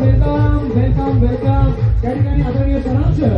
Welcome welcome welcome. Welcome કેડી કેડી આદરણીય સરામ છે.